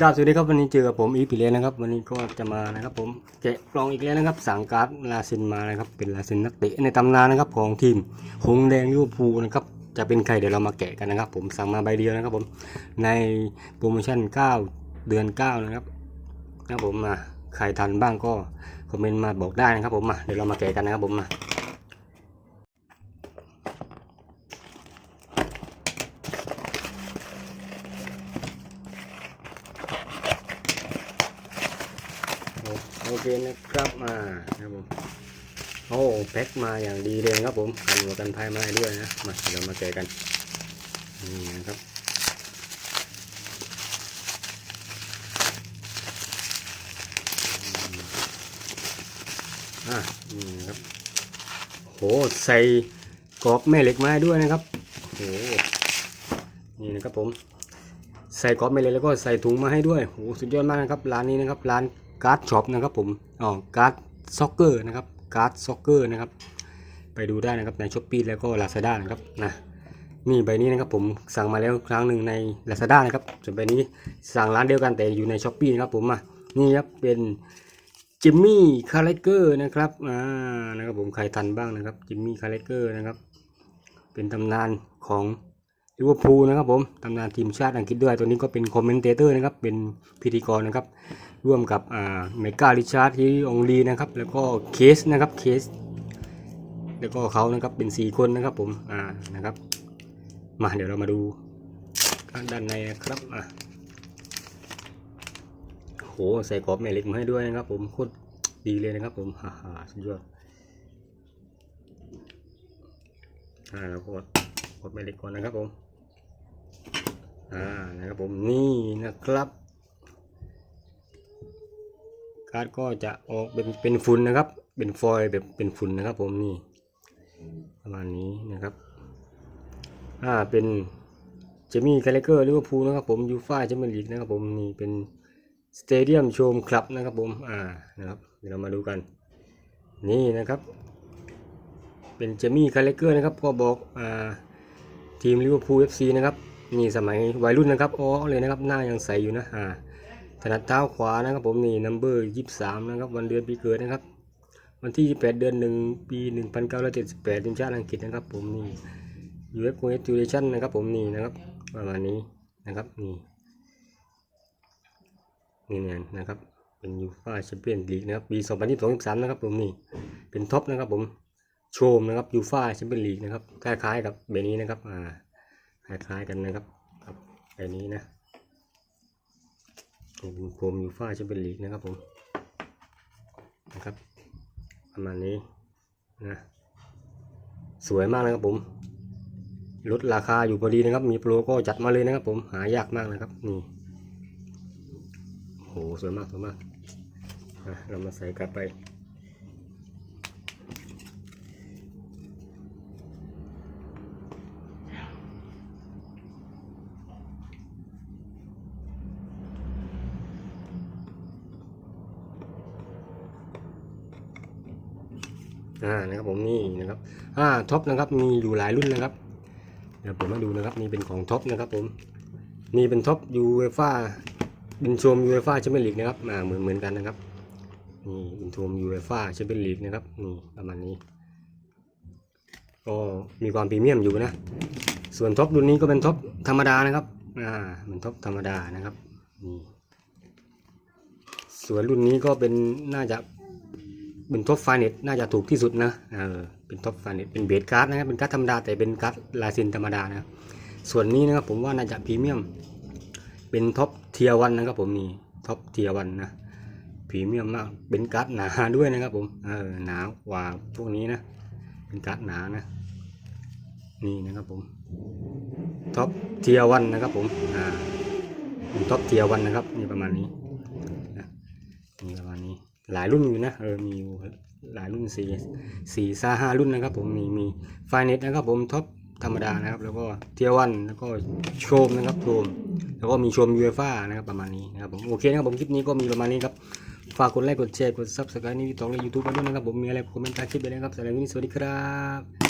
ครับสวัสดีครับวันนี้เจอกับผมอีพีเลนนะครับ วันนี้ก็จะมานะครับ ผมแกะกล่องอีกแล้วนะครับ สั่งการ์ดลาซินมานะครับ เป็นลาซินนักเตะในตำนานนะครับ ของทีมหงแดงลิเวอร์พูนะครับจะเป็นใครเดี๋ยวเรามาแกะกันนะครับ ผมสั่งมาใบเดียวนะครับ ผมในโปรโมชั่น 9 เดือน 9 นะครับนะครับผมมาใครทันบ้างก็คอมเมนต์มาบอกได้นะครับ ผมมาเดี๋ยวเรามาแกะกันนะครับผมมา โอ เคนะครับมาครับผมโอ้แพ็คมาอย่างดีเลยครับผมกันหัวกันพายมาให้ด้วยนะมาเดี๋ยวมาแกะกันนี่นะครับอ่านี่นครับโหใส่กรอบแม่เหล็กมาให้ด้วยนะครับโหนี่นะครับผมใส่กรอบแม่เหล็กแล้วก็ใส่ถุงมาให้ด้วยโหสุดยอดมากนะครับร้านนี้นะครับร้าน การ์ดช็อปนะครับผมอ๋อการ์ดซ็อกเกอร์นะครับการ์ดซ็อกเกอร์นะครับ ไปดูได้นะครับในช้อปปี้แล้วก็ลาซาด้านะครับนะนี่ใบนี้นะครับผมสั่งมาแล้วครั้งหนึ่งใน Lazada นะครับส่วนใบนี้สั่งร้านเดียวกันแต่อยู่ในช้อปปีนะครับผมอะนี่ครับเป็นจิมมี่คาร์เลเกอร์นะครับอ่านะครับผมใครทันบ้างนะครับจิมมี่คาร์เลเกอร์นะครับ เป็นตำนานของ ลิเวอร์พูลนะครับผมตำนานทีมชาติอังกฤษด้วยตัวนี้ก็เป็นคอมเมนเตเตอร์นะครับ เป็นพิธีกรนะครับ ร่วมกับอ่าเมกาลิชาร์ดที่องลีนะครับ แล้วก็เคสนะครับเคส แล้วก็เขานะครับเป็นสี่คนนะครับผมอ่านะครับ มาเดี๋ยวเรามาดูด้านในนะครับอะโหใส่กรอบแม่เหล็กมาให้ด้วยนะครับ ผมโคตรดีเลยนะครับ ผมฮ่าฮ่าสุดยอดอ่าแล้วก็กดแม่เหล็กก่อนนะครับผม อ่านะครับผมนี่นะครับการ์ดก็จะออกเป็นเป็นฝุ่นนะครับ เป็นฟอยล์แบบเป็นฝุ่นนะครับผมนี่ประมาณนี้นะครับอ่าเป็นเจมี่คาเลเกอร์ลิเวอร์พูลนะครับผมยูฟ่าแชมเปี้ยนลีกนะครับผมนี่เป็นสเตเดียมโชมคลับนะครับผมอ่านะครับเดี๋ยวเรามาดูกัน นี่นะครับ เป็นเจมี่คาเลเกอร์นะครับก็บอกอ่าทีมลิเวอร์พูลเอฟซีนะครับ นี่สมัยวัยรุ่นนะครับอ๋อเลยนะครับหน้ายังใสอยู่นะอ่าถนัดเท้าขวานะครับผมนี่นัมเบอร์ยี่สามนะครับวันเดือนปีเกิดนะครับ วันที่28เดือนหนึ่งปี1978ทีมชาติอังกฤษนะครับ ผมนี่ US Congratulation นะครับ ผมนี่นะครับประมาณนี้นะครับนี่นี่เนี่ยนะครับเป็นยูฟ่าแชมเปี้ยนลีกนะครับปี2022-23นะครับผมนี่เป็นท็อปนะครับผมโชมนะครับยูฟ่าแชมเปี้ยนลีกนะครับคล้ายๆกับแบบนี้นะครับอ่า คล้ายๆกันนะครับกับแบบนี้นะนี่เป็นโฟมยูฟ่าแชมเปี้ยนลีกนะครับผมนะครับ ประมาณนี้นะสวยมากนะครับผมลดราคาอยู่พอดีนะครับ มีโปรก็จัดมาเลยนะครับ ผมหายากมากนะครับนี่โหสวยมากสวยมากเรามาใส่กลับไป อ่านะครับผมนี่นะครับอ่าท็อปนะครับมีอยู่หลายรุ่นนะครับเดี๋ยวผมมาดูนะครับนี่เป็นของท็อปนะครับผมนี่เป็นท็อปยูเอฟ่าเป็นชมยูเอฟ่าแชมเปี้ยนลีกนะครับอ่าเหมือนเหมือนกันนะครับนี่เป็นชมยูเอฟ่าแชมเปี้ยนลีกนะครับนี่ประมาณนี้ก็มีความพรีเมียมอยู่นะ ส่วนท็อปรุ่นนี้ก็เป็นท็อปธรรมดานะครับอ่าเป็นท็อปธรรมดานะครับนี่ส่วนรุ่นนี้ก็เป็นน่าจะ เป็นท็อปไฟเน็ตน่าจะถูกที่สุดนะเออเป็นท็อปไฟเน็ตเป็นเบสการ์ดนะครับเป็นการ์ดธรรมดาแต่เป็นการ์ดลายเซ็นธรรมดานะส่วนนี้นะครับผมว่าน่าจะพรีเมียม เป็นท็อปเทียวันนะครับผมนี่ท็อปเทียวันนะพรีเมียมมากเป็นการ์ดหนาด้วยนะครับผมเออหนากว่าพวกนี้นะเป็นการ์ดหนานะนี่นะครับผมท็อปเทียวันนะครับผมอ่าเป็นท็อปเทียวันนะครับนี่ประมาณนี้นี่ประมาณนี้ หลายรุ่นอยู่นะเออมีอยู่หลายรุ่นสี่สี่ซาห้ารุ่นนะครับผมมีมีไฟเน็ตนะครับผมท็อปธรรมดานะครับ แล้วก็เทียวันแล้วก็โชมนะครับโชมแล้วก็มีชมยูเอฟ่านะครับประมาณนี้นะครับผมโอเคนะครับผมคลิปนี้ก็มีประมาณนี้ครับฝากกดไลค์กดแชร์กดซับสไครต์นี่ตองในยูทูบไปด้วยนะครับผมมีอะไรคอมเมนต์ใต้คลิปไปเลยครับสำหรับวันนี้สวัสดีครับ